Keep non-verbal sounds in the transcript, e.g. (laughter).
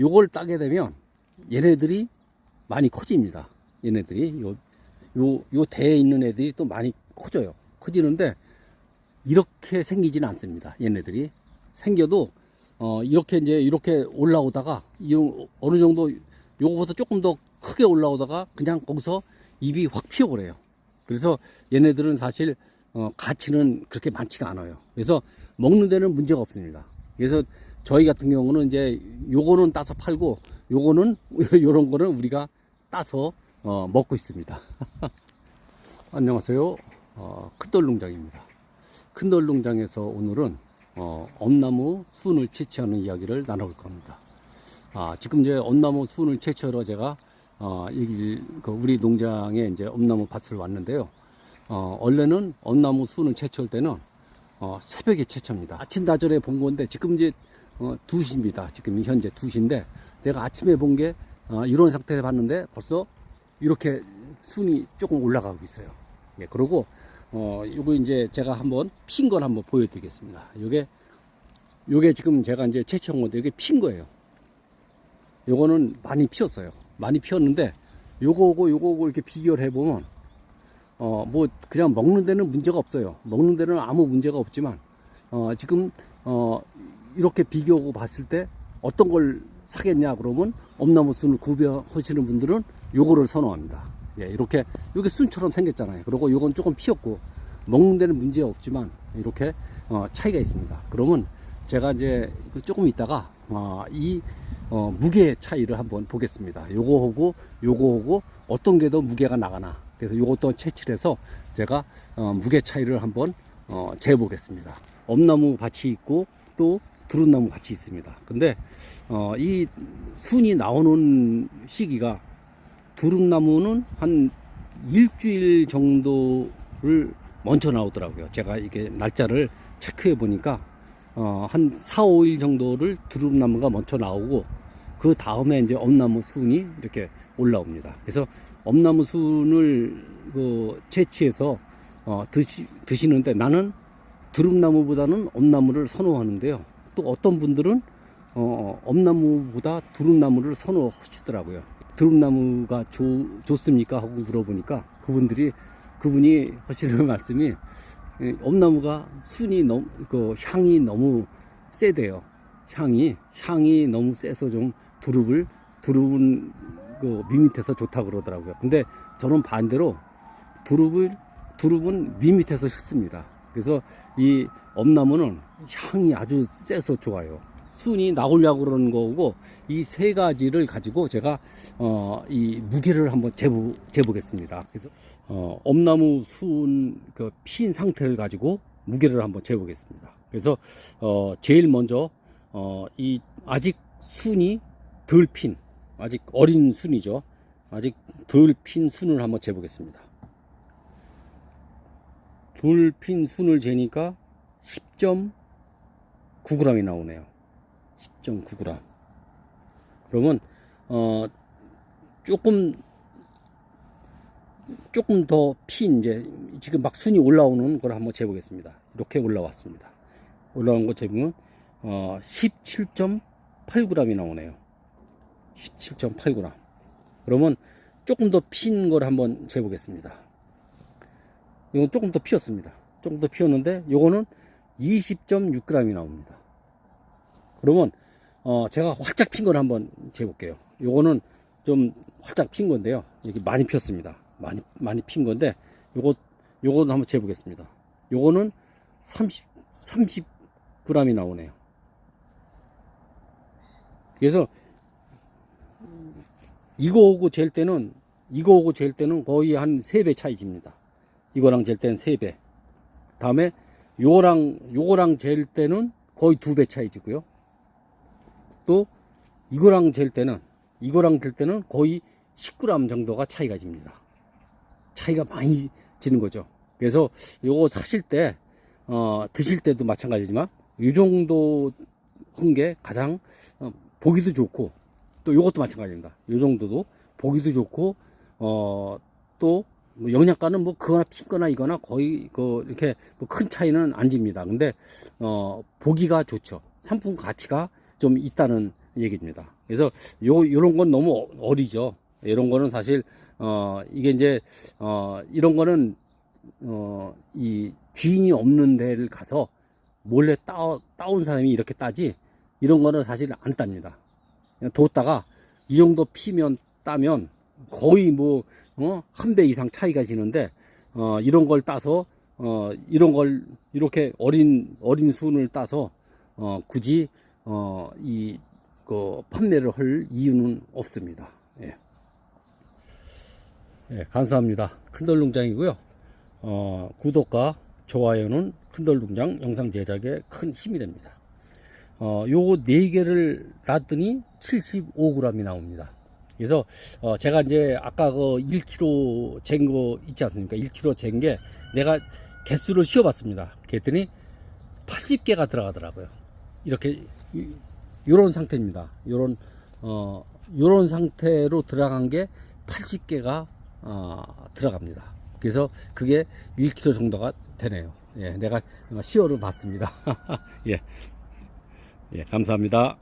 요걸 따게 되면 얘네들이 많이 커집니다. 얘네들이 요, 요, 요 대에 있는 애들이 또 많이 커져요. 커지는데 이렇게 생기지는 않습니다. 얘네들이 생겨도 어, 이렇게 이제 이렇게 올라오다가 이 어느 정도 요거보다 조금 더 크게 올라오다가 그냥 거기서 입이 확 피어버려요. 그래서 얘네들은 사실 어, 가치는 그렇게 많지가 않아요. 그래서 먹는 데는 문제가 없습니다. 그래서 저희 같은 경우는 이제 요거는 따서 팔고 요거는 (laughs) 요런 거는 우리가 따서 어, 먹고 있습니다. (laughs) 안녕하세요. 어, 큰돌 농장입니다. 큰돌 농장에서 오늘은 어, 엄나무 순을 채취하는 이야기를 나눠볼 겁니다. 아, 지금 이제 엄나무 순을 채취하러 제가 어, 여기 그 우리 농장에 이제 엄나무 밭을 왔는데요. 어, 원래는 엄나무 순을 채취할 때는 어, 새벽에 채취합니다. 아침 나절에 본 건데 지금 이제 어, 2시입니다. 지금 현재 2시인데 제가 아침에 본게 어, 이런 상태를 봤는데 벌써 이렇게 순이 조금 올라가고 있어요. 예, 그리고 어, 요거 이제 제가 한번 핀 걸 한번 보여드리겠습니다. 요게 요게 지금 제가 이제 채취한 건데 이게 핀 거예요. 요거는 많이 피었어요. 많이 피었는데 요거하고 요거하고 이렇게 비교를 해보면 어 뭐 그냥 먹는 데는 문제가 없어요. 먹는 데는 아무 문제가 없지만 어 지금 어 이렇게 비교하고 봤을 때 어떤 걸 사겠냐 그러면 엄나무 순을 구별하시는 분들은 요거를 선호합니다. 예, 이렇게 요게 순처럼 생겼잖아요. 그리고 요건 조금 피었고 먹는 데는 문제 없지만 이렇게 어, 차이가 있습니다. 그러면 제가 이제 조금 있다가 어, 이 어, 무게 차이를 한번 보겠습니다. 요거하고 요거하고 어떤 게 더 무게가 나가나. 그래서 요것도 채취를 해서 제가 어, 무게 차이를 한번 어, 재보겠습니다. 엄나무 밭이 있고 또 두릅나무 밭이 있습니다. 근데 어, 이 순이 나오는 시기가 두릅나무는 한 일주일 정도를 먼저 나오더라고요. 제가 이게 날짜를 체크해 보니까 어, 한 4, 5일 정도를 두릅나무가 먼저 나오고 그 다음에 이제 엄나무 순이 이렇게 올라옵니다. 그래서 엄나무 순을 그 채취해서 어, 드시, 드시는데 나는 두릅나무보다는 엄나무를 선호하는데요. 또 어떤 분들은 어, 엄나무보다 두릅나무를 선호하시더라고요. 두릅나무가 좋, 좋습니까? 하고 물어보니까 그분들이 그분이 하시는 (laughs) 말씀이 이 엄나무가 순이 너무 그 향이 너무 세대요. 향이 향이 너무 세서 좀 두릅을 두릅은 그 밋밋해서 좋다 고 그러더라고요. 근데 저는 반대로 두릅을 두릅은 밋밋해서 싫습니다. 그래서 이 엄나무는 향이 아주 세서 좋아요. 순이 나오려고 그러는 거고 이 세 가지를 가지고 제가 어 이 무게를 한번 재보 재보겠습니다. 그래서 어 엄나무 순 그 핀 상태를 가지고 무게를 한번 재보겠습니다. 그래서 어 제일 먼저 어 이 아직 순이 덜 핀 아직 어린 순이죠. 아직 덜 핀 순을 한번 재보겠습니다. 덜핀 순을 재니까 10.9g이 나오네요. 10.9g. 그러면 어 조금 조금 더 핀 이제 지금 막 순이 올라오는 걸 한번 재보겠습니다. 이렇게 올라왔습니다. 올라온 거 재보면 어 17.8g이 나오네요. 17.8g. 그러면 조금 더 핀 걸 한번 재보겠습니다. 이건 조금 더 피었습니다. 조금 더 피었는데 요거는 20.6g이 나옵니다. 그러면 어 제가 활짝 핀 걸 한번 재볼게요. 요거는 좀 활짝 핀 건데요. 이렇게 많이 피었습니다. 많이 많이 핀 건데 요거 요거는 한번 재보겠습니다. 요거는 30 30g이 나오네요. 그래서 이거하고 잴 때는 이거하고 잴 때는 거의 한 3배 차이 집니다. 이거랑 잴 때는 3배. 다음에 요거랑 요거랑 잴 때는 거의 2배 차이 지고요. 또 이거랑 잴 때는 이거랑 잴 때는 거의 10g 정도가 차이가 집니다. 차이가 많이 지는 거죠. 그래서 요거 사실 때 어, 드실 때도 마찬가지지만 이 정도 한 게 가장 어, 보기도 좋고 또 요것도 마찬가지입니다. 요 정도도 보기도 좋고 어 또 뭐 영양가는 뭐 그거나 핀거나 이거나 거의 그 이렇게 뭐 큰 차이는 안 집니다. 근데 어 보기가 좋죠. 상품 가치가 좀 있다는 얘기입니다. 그래서 요 요런 건 너무 어- 어리죠. 이런 거는 사실 어 이게 이제 어 이런 거는 어이 주인이 없는 데를 가서 몰래 따 따온 사람이 이렇게 따지 이런 거는 사실 안 땁니다. 그냥 뒀다가 이 정도 피면 따면 거의 뭐, 어, 한 배 이상 차이가 지는데, 어, 이런 걸 따서, 어, 이런 걸, 이렇게 어린, 어린 순을 따서, 어, 굳이, 어, 이, 그, 판매를 할 이유는 없습니다. 예. 예, 감사합니다. 큰돌농장이고요. 어, 구독과 좋아요는 큰돌농장 영상 제작에 큰 힘이 됩니다. 어, 요거 4개를 놨더니 75g이 나옵니다. 그래서, 어, 제가 이제 아까 그 1kg 잰 거 있지 않습니까? 1kg 잰 게 내가 개수를 씌워봤습니다. 그랬더니 80개가 들어가더라고요. 이렇게, 이- 요런 상태입니다. 요런, 어, 요런 상태로 들어간 게 80개가, 어, 들어갑니다. 그래서 그게 1kg 정도가 되네요. 예, 내가 시어를 봤습니다. (laughs) 예. 예, 감사합니다.